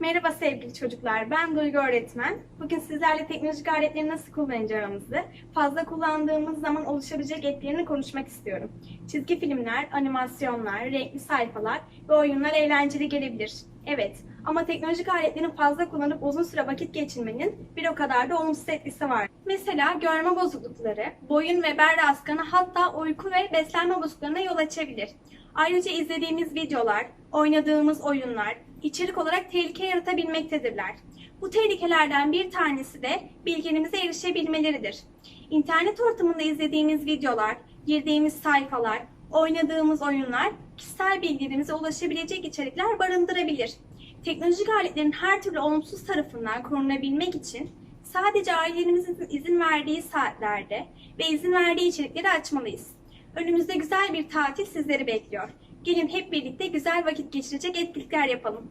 Merhaba sevgili çocuklar, ben Duygu öğretmen. Bugün sizlerle teknolojik aletleri nasıl kullanacağımızı, fazla kullandığımız zaman oluşabilecek etkilerini konuşmak istiyorum. Çizgi filmler, animasyonlar, renkli sayfalar ve oyunlar eğlenceli gelebilir. Evet, ama teknolojik aletlerin fazla kullanıp uzun süre vakit geçirmenin bir o kadar da olumsuz etkisi var. Mesela görme bozuklukları, boyun ve bel rahatsızlığına hatta uyku ve beslenme bozukluklarına yol açabilir. Ayrıca izlediğimiz videolar, oynadığımız oyunlar içerik olarak tehlike yaratabilmektedirler. Bu tehlikelerden bir tanesi de bilgilerimize erişebilmeleridir. İnternet ortamında izlediğimiz videolar, girdiğimiz sayfalar, oynadığımız oyunlar kişisel bilgilerimize ulaşabilecek içerikler barındırabilir. Teknolojik aletlerin her türlü olumsuz tarafından korunabilmek için sadece ailelerimizin izin verdiği saatlerde ve izin verdiği içerikleri açmalıyız. Önümüzde güzel bir tatil sizleri bekliyor. Gelin hep birlikte güzel vakit geçirecek etkinlikler yapalım.